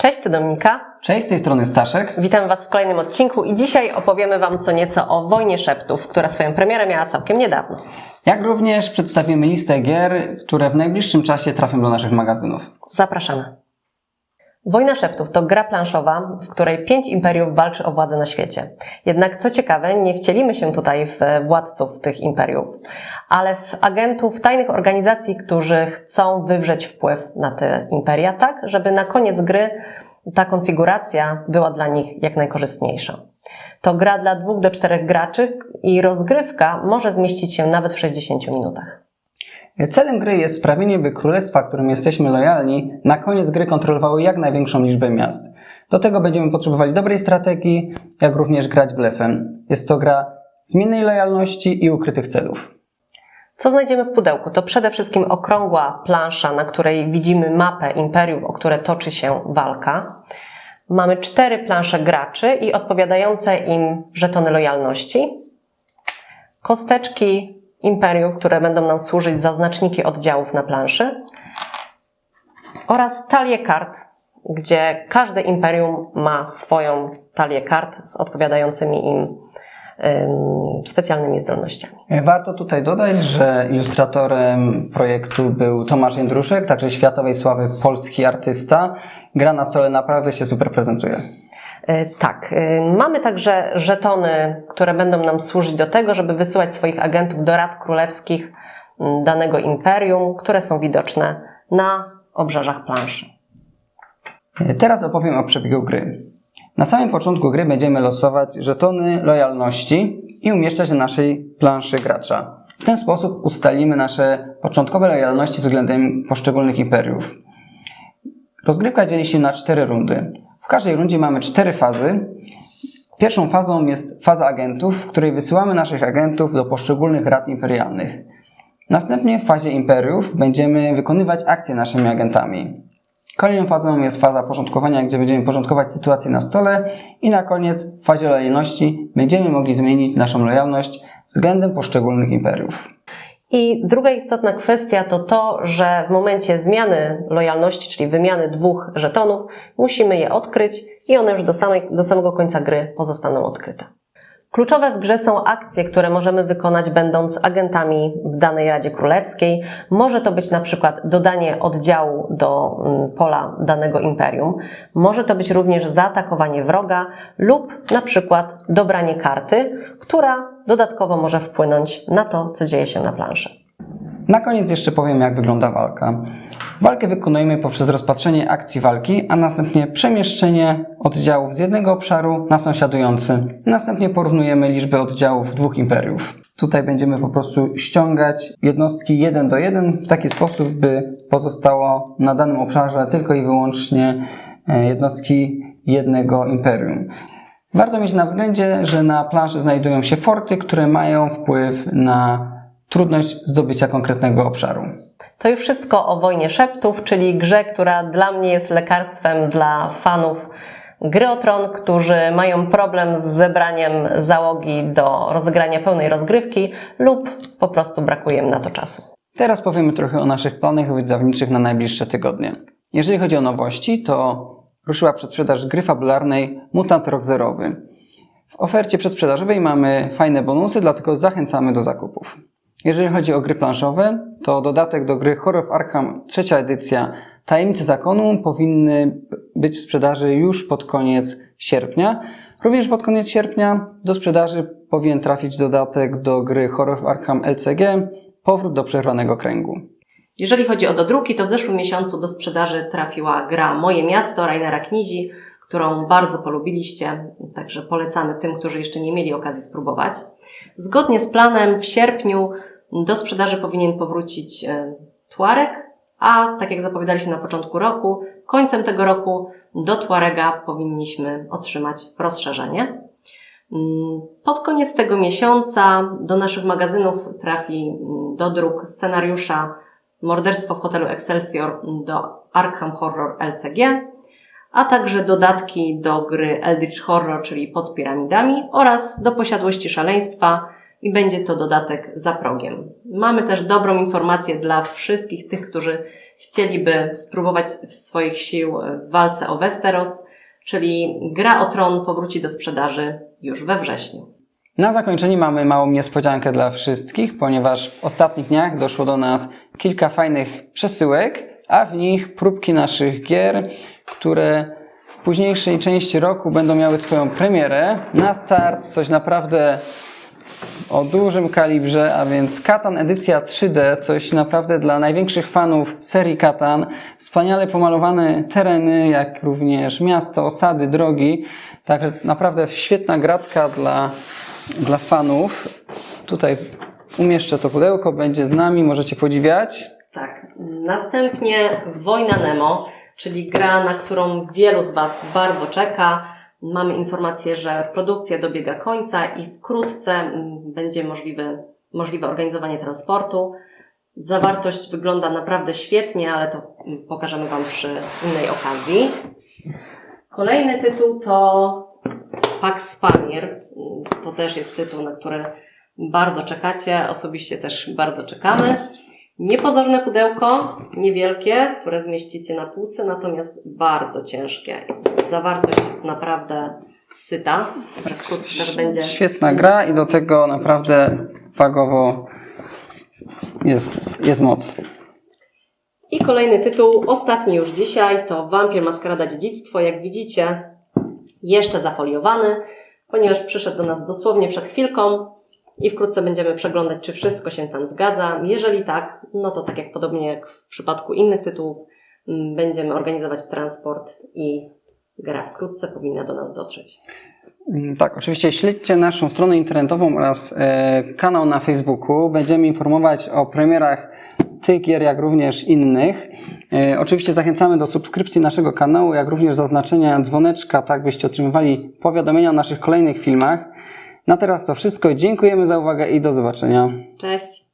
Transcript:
Cześć, to Dominika. Cześć, z tej strony Staszek. Witamy Was w kolejnym odcinku i dzisiaj opowiemy Wam co nieco o Wojnie Szeptów, która swoją premierę miała całkiem niedawno. Jak również przedstawimy listę gier, które w najbliższym czasie trafią do naszych magazynów. Zapraszamy. Wojna Szeptów to gra planszowa, w której pięć imperiów walczy o władzę na świecie. Jednak co ciekawe, nie wcielimy się tutaj w władców tych imperiów, ale w agentów tajnych organizacji, którzy chcą wywrzeć wpływ na te imperia, tak żeby na koniec gry ta konfiguracja była dla nich jak najkorzystniejsza. To gra dla dwóch do czterech graczy i rozgrywka może zmieścić się nawet w 60 minutach. Celem gry jest sprawienie, by królestwa, którym jesteśmy lojalni, na koniec gry kontrolowały jak największą liczbę miast. Do tego będziemy potrzebowali dobrej strategii, jak również grać blefem. Jest to gra zmiennej lojalności i ukrytych celów. Co znajdziemy w pudełku? To przede wszystkim okrągła plansza, na której widzimy mapę imperiów, o które toczy się walka. Mamy cztery plansze graczy i odpowiadające im żetony lojalności. Kosteczki imperiów, które będą nam służyć za znaczniki oddziałów na planszy. Oraz talie kart, gdzie każde imperium ma swoją talię kart z odpowiadającymi im ym, specjalnymi zdolnościami. Warto tutaj dodać, że ilustratorem projektu był Tomasz Jędruszek, także światowej sławy polski artysta. Gra na stole naprawdę się super prezentuje. E, Tak, e, mamy także żetony, które będą nam służyć do tego, żeby wysyłać swoich agentów do rad królewskich danego imperium, które są widoczne na obrzeżach planszy. Teraz opowiem o przebiegu gry. Na samym początku gry będziemy losować żetony lojalności i umieszczać na naszej planszy gracza. W ten sposób ustalimy nasze początkowe lojalności względem poszczególnych imperiów. Rozgrywka dzieli się na cztery rundy. Każdej rundzie mamy cztery fazy. Pierwszą fazą jest faza agentów, w której wysyłamy naszych agentów do poszczególnych rad imperialnych. Następnie w fazie imperiów będziemy wykonywać akcje naszymi agentami. Kolejną fazą jest faza porządkowania, gdzie będziemy porządkować sytuację na stole i na koniec w fazie lojalności będziemy mogli zmienić naszą lojalność względem poszczególnych imperiów. I druga istotna kwestia to to, że w momencie zmiany lojalności, czyli wymiany dwóch żetonów, musimy je odkryć i one już do, samej, do samego końca gry pozostaną odkryte. Kluczowe w grze są akcje, które możemy wykonać będąc agentami w danej Radzie Królewskiej. Może to być na przykład dodanie oddziału do mm, pola danego imperium. Może to być również zaatakowanie wroga lub na przykład dobranie karty, która dodatkowo może wpłynąć na to, co dzieje się na planszy. Na koniec jeszcze powiem, jak wygląda walka. Walkę wykonujemy poprzez rozpatrzenie akcji walki, a następnie przemieszczenie oddziałów z jednego obszaru na sąsiadujący. Następnie porównujemy liczbę oddziałów dwóch imperiów. Tutaj będziemy po prostu ściągać jednostki jeden do jeden w taki sposób, by pozostało na danym obszarze tylko i wyłącznie e, jednostki jednego imperium. Warto mieć na względzie, że na planszy znajdują się forty, które mają wpływ na trudność zdobycia konkretnego obszaru. To już wszystko o Wojnie Szeptów, czyli grze, która dla mnie jest lekarstwem dla fanów gry o tron, którzy mają problem z zebraniem załogi do rozegrania pełnej rozgrywki lub po prostu brakuje im na to czasu. Teraz powiemy trochę o naszych planach wydawniczych na najbliższe tygodnie. Jeżeli chodzi o nowości, to ruszyła przedsprzedaż gry fabularnej Mutant Rock Zerowy. W ofercie przedsprzedażowej mamy fajne bonusy, dlatego zachęcamy do zakupów. Jeżeli chodzi o gry planszowe, to dodatek do gry Horror of Arkham trzecia edycja Tajemnice Zakonu powinny być w sprzedaży już pod koniec sierpnia. Również pod koniec sierpnia do sprzedaży powinien trafić dodatek do gry Horror of Arkham LCG Powrót do przerwanego kręgu. Jeżeli chodzi o dodruki, to w zeszłym miesiącu do sprzedaży trafiła gra Moje Miasto Rainera Knizi, którą bardzo polubiliście, także polecamy tym, którzy jeszcze nie mieli okazji spróbować. Zgodnie z planem w sierpniu do sprzedaży powinien powrócić e, Tuareg, a tak jak zapowiadaliśmy na początku roku, końcem tego roku do Tuarega powinniśmy otrzymać rozszerzenie. Mm, Pod koniec tego miesiąca do naszych magazynów trafi mm, dodruk scenariusza Morderstwo w hotelu Excelsior do Arkham Horror LCG, a także dodatki do gry Eldritch Horror, czyli pod piramidami oraz do posiadłości szaleństwa i będzie to dodatek za progiem. Mamy też dobrą informację dla wszystkich tych, którzy chcieliby spróbować swoich sił w walce o Westeros, czyli Gra o Tron powróci do sprzedaży już we wrześniu. Na zakończenie mamy małą niespodziankę dla wszystkich, ponieważ w ostatnich dniach doszło do nas kilka fajnych przesyłek, a w nich próbki naszych gier, które w późniejszej części roku będą miały swoją premierę. Na start coś naprawdę o dużym kalibrze, a więc Katan edycja 3D, coś naprawdę dla największych fanów serii Katan. Wspaniale pomalowane tereny, jak również miasto, osady, drogi. Także naprawdę świetna gratka dla, dla fanów. Tutaj umieszczę to pudełko, będzie z nami, możecie podziwiać. Tak. Następnie Wojna Nemo, czyli gra, na którą wielu z Was bardzo czeka. Mamy informację, że produkcja dobiega końca i wkrótce mm, będzie możliwe, możliwe organizowanie transportu. Zawartość wygląda naprawdę świetnie, ale to mm, pokażemy Wam przy innej okazji. Kolejny tytuł to Pax Pamir. To też jest tytuł, na który bardzo czekacie. Osobiście też bardzo czekamy. Niepozorne pudełko, niewielkie, które zmieścicie na półce, natomiast bardzo ciężkie. Zawartość jest naprawdę syta, będzie. Świetna gra i do tego naprawdę wagowo jest, jest moc. I kolejny tytuł, ostatni już dzisiaj, to Wampir Maskarada Dziedzictwo. Jak widzicie, jeszcze zafoliowany, ponieważ przyszedł do nas dosłownie przed chwilką i wkrótce będziemy przeglądać, czy wszystko się tam zgadza. Jeżeli tak, no to tak jak podobnie jak w przypadku innych tytułów, mm, będziemy organizować transport i gra wkrótce powinna do nas dotrzeć. Mm, Tak, oczywiście śledźcie naszą stronę internetową oraz e, kanał na Facebooku. Będziemy informować o premierach tych gier, jak również innych. E, oczywiście zachęcamy do subskrypcji naszego kanału, jak również zaznaczenia dzwoneczka, tak byście otrzymywali powiadomienia o naszych kolejnych filmach. Na teraz to wszystko. Dziękujemy za uwagę i do zobaczenia. Cześć!